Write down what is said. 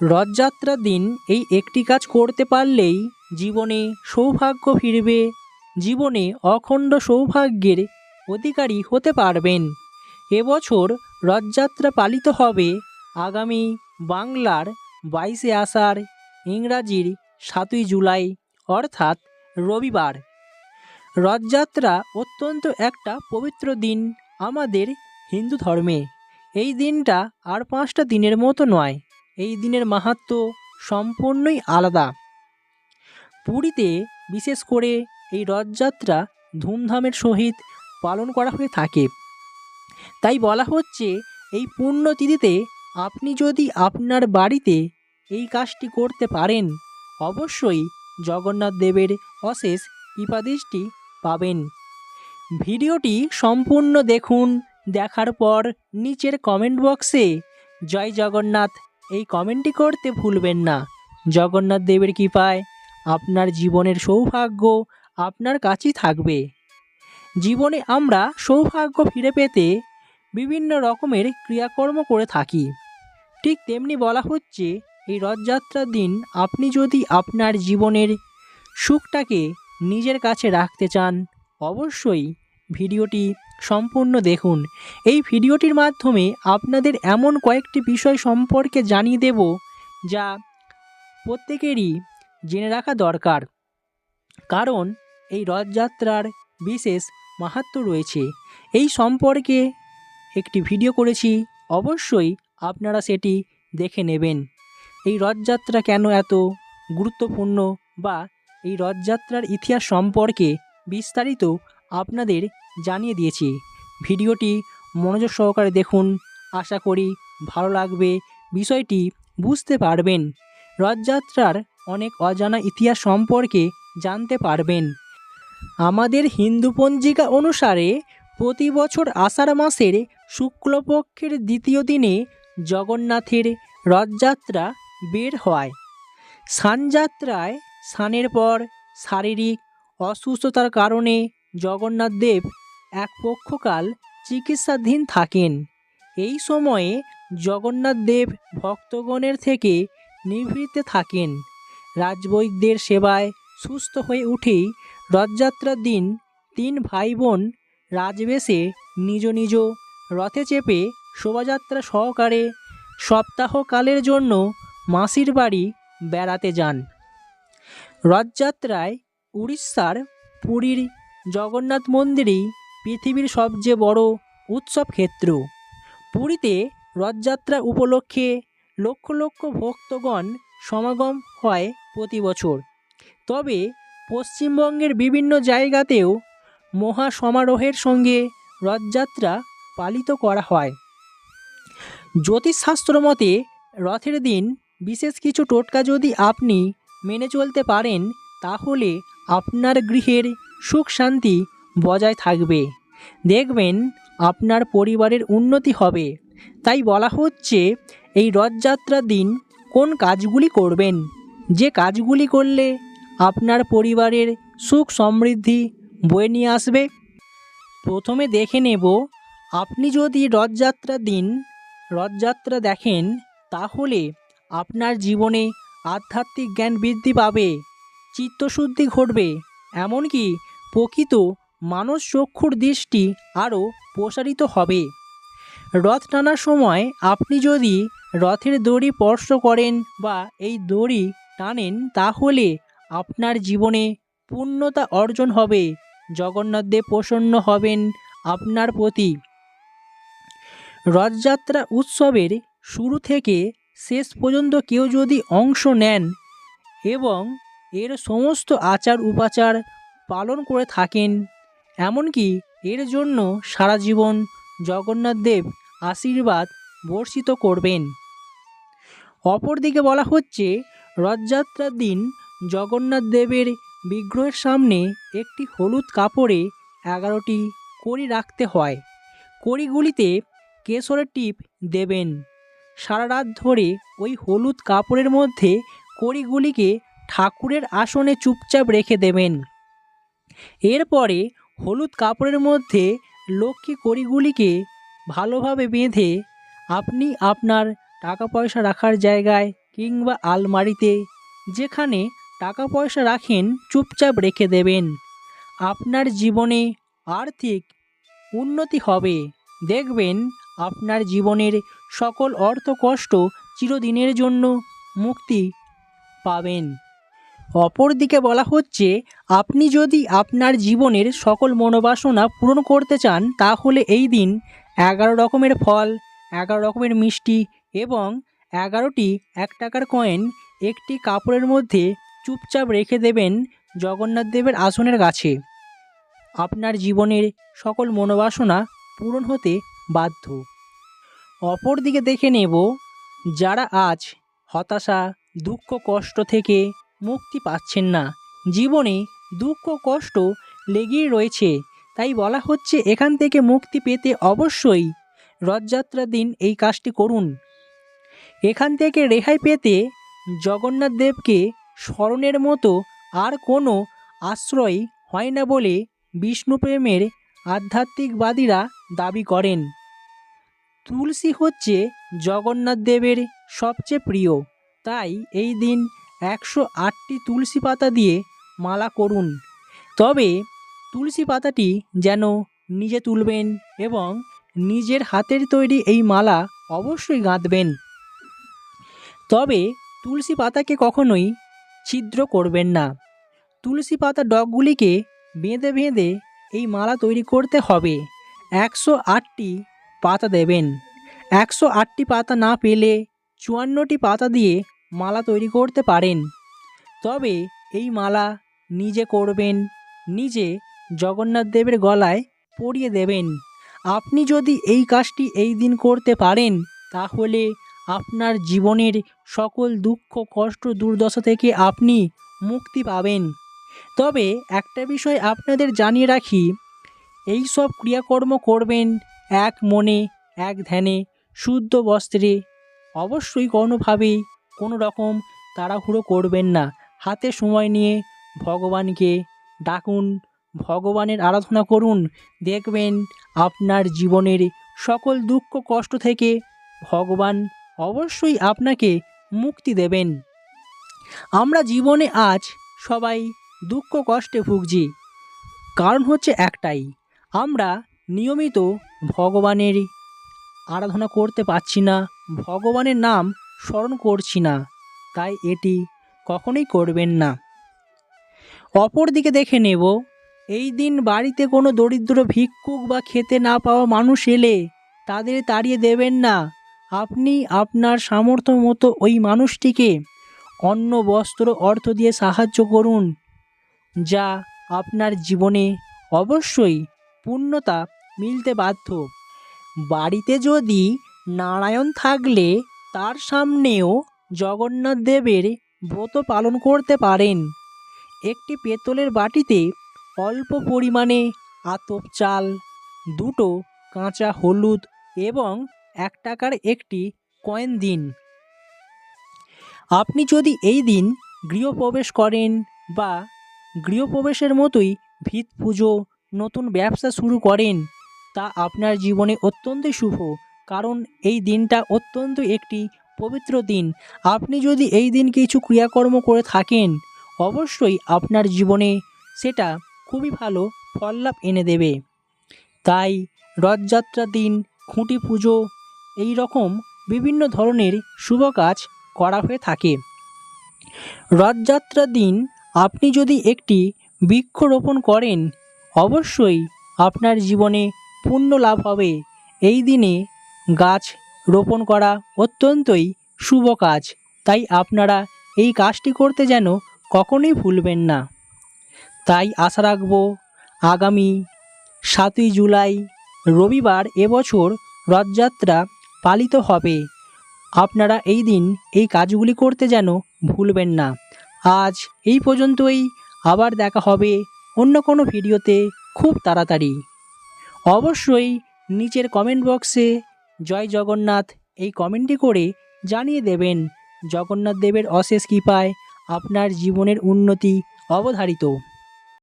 রথযাত্রার দিন এই একটি কাজ করতে পারলেই জীবনে সৌভাগ্য ফিরবে। জীবনে অখণ্ড সৌভাগ্যের অধিকারী হতে পারবেন। এবছর রথযাত্রা পালিত হবে আগামী বাংলার বাইশে আষাঢ়, ইংরাজির সাতই জুলাই, অর্থাৎ রবিবার। রথযাত্রা অত্যন্ত একটা পবিত্র দিন আমাদের হিন্দু ধর্মে এই দিনটা আর পাঁচটা দিনের মতো নয়। এই দিনের মাহাত্ম্য সম্পূর্ণই আলাদা। পুরীতে বিশেষ করে এই রথযাত্রা ধুমধামের সহিত পালন করা হয়ে থাকে। তাই বলা হচ্ছে, এই পুণ্যতিথিতে আপনি যদি আপনার বাড়িতে এই কাজটি করতে পারেন, অবশ্যই জগন্নাথ দেবের অশেষ কৃপাদৃষ্টি পাবেন। ভিডিওটি সম্পূর্ণ দেখুন, দেখার পর নিচের কমেন্ট বক্সে জয় জগন্নাথ এই কমেন্টটি করতে ভুলবেন না। জগন্নাথ দেবের কৃপায় আপনার জীবনের সৌভাগ্য আপনার কাছেই থাকবে। জীবনে আমরা সৌভাগ্য ফিরে পেতে বিভিন্ন রকমের ক্রিয়াকর্ম করে থাকি। ঠিক তেমনি বলা হচ্ছে, এই রথযাত্রার দিন আপনি যদি আপনার জীবনের সুখটাকে নিজের কাছে রাখতে চান, অবশ্যই ভিডিওটি সম্পূর্ণ দেখুন। এই ভিডিওটির মাধ্যমে আপনাদের এমন কয়েকটি বিষয় সম্পর্কে জানিয়ে দেব যা প্রত্যেকেরই জেনে রাখা দরকার। কারণ এই রথযাত্রার বিশেষ মাহাত্ম্য রয়েছে। এই সম্পর্কে একটি ভিডিও করেছি, অবশ্যই আপনারা সেটি দেখে নেবেন। এই রথযাত্রা কেন এত গুরুত্বপূর্ণ বা এই রথযাত্রার ইতিহাস সম্পর্কে বিস্তারিত আপনাদের জানিয়ে দিয়েছি। ভিডিওটি মনোযোগ সহকারে দেখুন। আশা করি ভালো লাগবে। বিষয়টি বুঝতে পারবেন। রথযাত্রার অনেক অজানা ইতিহাস সম্পর্কে জানতে পারবেন। আমাদের হিন্দু পঞ্জিকা অনুসারে প্রতি বছর আষাঢ় মাসের শুক্লপক্ষের দ্বিতীয় দিনে জগন্নাথের রথযাত্রা বের হয়। সানযাত্রায় স্নানের পর শারীরিক অসুস্থতার কারণে জগন্নাথ দেব এক পক্ষকাল চিকিৎসাধীন থাকেন। এই সময়ে জগন্নাথ দেব ভক্তগণের থেকে নিভৃতে থাকেন। রাজবৈদ্যের সেবায় সুস্থ হয়ে উঠেই রথযাত্রার দিন তিন ভাই বোন রাজবেশে নিজ নিজ রথে চেপে শোভাযাত্রা সহকারে সপ্তাহকালের জন্য মাসির বাড়ি বেড়াতে যান। রথযাত্রায় উড়িষ্যার পুরীর জগন্নাথ মন্দিরই পৃথিবীর সবচেয়ে বড় উৎসব ক্ষেত্র। পুরীতে রথযাত্রা উপলক্ষে লক্ষ লক্ষ ভক্তগণ সমাগম হয় প্রতি বছর। তবে পশ্চিমবঙ্গের বিভিন্ন জায়গাতেও মহা সমারোহের সঙ্গে রথযাত্রা পালিত করা হয়। জ্যোতিষশাস্ত্র মতে, রথের দিন বিশেষ কিছু টোটকা যদি আপনি মেনে চলতে পারেন, তাহলে আপনার গৃহের সুখ শান্তি বজায় থাকবে। দেখবেন আপনার পরিবারের উন্নতি হবে। তাই বলা হচ্ছে, এই রথযাত্রার দিন কোন কাজগুলি করবেন? যে কাজগুলি করলে আপনার পরিবারের সুখ সমৃদ্ধি বয়ে নিয়ে আসবে। প্রথমে দেখে নেব, আপনি যদি রথযাত্রার দিন, রথযাত্রা দেখেন, তাহলে আপনার জীবনে আধ্যাত্মিক জ্ঞান বৃদ্ধি পাবে, চিত্তশুদ্ধি ঘটবে। এমনকি প্রকৃত মানস চক্ষুর দৃষ্টি আরও প্রসারিত হবে। রথ টানার সময় আপনি যদি রথের দড়ি স্পর্শ করেন বা এই দড়ি টানেন, তাহলে আপনার জীবনে পূর্ণতা অর্জন হবে। জগন্নাথদেব প্রসন্ন হবেন আপনার প্রতি। রথযাত্রা উৎসবের শুরু থেকে শেষ পর্যন্ত কেউ যদি অংশ নেন এবং এর সমস্ত আচার উপাচার পালন করে থাকেন। এমনকি এর জন্য সারা জীবন জগন্নাথ দেব আশীর্বাদ বর্ষিত করবেন। অপরদিকে বলা হচ্ছে, রথযাত্রার দিন জগন্নাথ দেবের বিগ্রহের সামনে একটি হলুদ কাপড়ে এগারোটি কড়ি রাখতে হয়। কড়িগুলিতে কেশরের টিপ দেবেন। সারা রাত ধরে ওই হলুদ কাপড়ের মধ্যে কড়িগুলিকে ঠাকুরের আসনে চুপচাপ রেখে দেবেন। এরপরে হলুদ কাপড়ের মধ্যে লক্ষ্মী কড়িগুলিকে ভালোভাবে বেঁধে আপনি আপনার টাকা পয়সা রাখার জায়গায় কিংবা আলমারিতে যেখানে টাকা পয়সা রাখেন চুপচাপ রেখে দেবেন। আপনার জীবনে আর্থিক উন্নতি হবে। দেখবেন আপনার জীবনের সকল অর্থ কষ্ট চিরদিনের জন্য মুক্তি পাবেন। অপরদিকে বলা হচ্ছে, আপনি যদি আপনার জীবনের সকল মনোবাসনা পূরণ করতে চান, তাহলে এই দিন এগারো রকমের ফল, এগারো রকমের মিষ্টি এবং এগারোটি এক টাকার কয়েন একটি কাপড়ের মধ্যে চুপচাপ রেখে দেবেন জগন্নাথ দেবের আসনের কাছে। আপনার জীবনের সকল মনোবাসনা পূরণ হতে বাধ্য। অপরদিকে দেখে নেব, যারা আজ হতাশা, দুঃখ, কষ্ট থেকে মুক্তি পাচ্ছেন না। জীবনে দুঃখ, কষ্ট লেগেই রয়েছে। তাই বলা হচ্ছে, এখান থেকে মুক্তি পেতে অবশ্যই রথযাত্রার দিন এই কাজটি করুন। এখান থেকে রেহাই পেতে জগন্নাথ দেবকে স্মরণের মতো আর কোনো আশ্রয় হয় না বলে বিষ্ণুপ্রেমের আধ্যাত্মিকবাদীরা দাবি করেন। তুলসী হচ্ছে জগন্নাথ দেবের সবচেয়ে প্রিয়। তাই এই দিন একশো আটটি তুলসী পাতা দিয়ে মালা করুন। তবে তুলসী পাতাটি যেন নিজে তুলবেন এবং নিজের হাতের তৈরি এই মালা অবশ্যই গাঁথবেন। তবে তুলসী পাতাকে কখনোই ছিদ্র করবেন না। তুলসী পাতা ডগগুলিকে বেঁধে বেঁধে এই মালা তৈরি করতে হবে। একশো আটটি পাতা দেবেন। একশো আটটি পাতা না পেলে চুয়ান্নটি পাতা দিয়ে মালা তৈরি করতে পারেন। তবে এই মালা নিজে করবেন, নিজে জগন্নাথ দেবের গলায় পরিয়ে দেবেন। আপনি যদি এই কাজটি এই দিন করতে পারেন, তাহলে আপনার জীবনের সকল দুঃখ, কষ্ট, দুর্দশা থেকে আপনি মুক্তি পাবেন। তবে একটা বিষয় আপনাদের জানিয়ে রাখি, এই সব ক্রিয়াকর্ম করবেন এক মনে, এক ধ্যানে, শুদ্ধ বস্ত্রে, অবশ্যই কোনোভাবেই কোনো রকম তাড়াহুড়ো করবেন না। হাতে সময় নিয়ে ভগবানকে ডাকুন, ভগবানের আরাধনা করুন, দেখবেন আপনার জীবনের সকল দুঃখ, কষ্ট থেকে ভগবান অবশ্যই আপনাকে মুক্তি দেবেন। আমরা জীবনে আজ সবাই দুঃখ, কষ্টে ভুগছি। কারণ হচ্ছে একটাই, আমরা নিয়মিত ভগবানের আরাধনা করতে পারছি না। ভগবানের নাম স্মরণ করছি না, তাই এটি কখনোই করবেন না। অপর দিকে দেখে নেব, এই দিন বাড়িতে কোনো দরিদ্র ভিক্ষুক বা খেতে না পাওয়া মানুষ এলে তাদের তাড়িয়ে দেবেন না। আপনি আপনার সামর্থ্য মতো ওই মানুষটিকে অন্ন, বস্ত্র, অর্থ দিয়ে সাহায্য করুন, যা আপনার জীবনে অবশ্যই পূর্ণতা মিলতে বাধ্য। বাড়িতে যদি নারায়ণ থাকলে তার সামনেও জগন্নাথ দেবের ব্রত পালন করতে পারেন। একটি পেতলের বাটিতে অল্প পরিমাণে আতপ চাল, দুটো কাঁচা হলুদ এবং এক টাকার একটি কয়েন দিন। আপনি যদি এই দিন গৃহপ্রবেশ করেন বা গৃহপ্রবেশের মতোই ভিত পুজো, নতুন ব্যবসা শুরু করেন, তা আপনার জীবনে অত্যন্তই শুভ। কারণ এই দিনটা অত্যন্ত একটি পবিত্র দিন। আপনি যদি এই দিন কিছু ক্রিয়াকর্ম করে থাকেন, অবশ্যই আপনার জীবনে সেটা খুবই ভালো ফল লাভ এনে দেবে। তাই রথযাত্রার দিন, খুঁটি পুজো, এই রকম বিভিন্ন ধরনের শুভ কাজ করা হয়ে থাকে। রথযাত্রার দিন আপনি যদি একটি বৃক্ষরোপণ করেন, অবশ্যই আপনার জীবনে পুণ্য লাভ হবে। এই দিনে গাছ রোপণ করা অত্যন্তই শুভ কাজ। তাই আপনারা এই কাজটি করতে যেন কখনোই ভুলবেন না। তাই আশা রাখব, আগামী সাতই জুলাই, রবিবার এবছর রথযাত্রা পালিত হবে। আপনারা এই দিন এই কাজগুলি করতে যেন ভুলবেন না। আজ এই পর্যন্তই, আবার দেখা হবে অন্য কোনো ভিডিওতে খুব তাড়াতাড়ি। অবশ্যই নিচের কমেন্ট বক্সে জয় জগন্নাথ, এই কমেন্টটি করে জানিয়ে দেবেন, জগন্নাথ দেবের অশেষ কৃপায় আপনার জীবনের উন্নতি অবধারিত।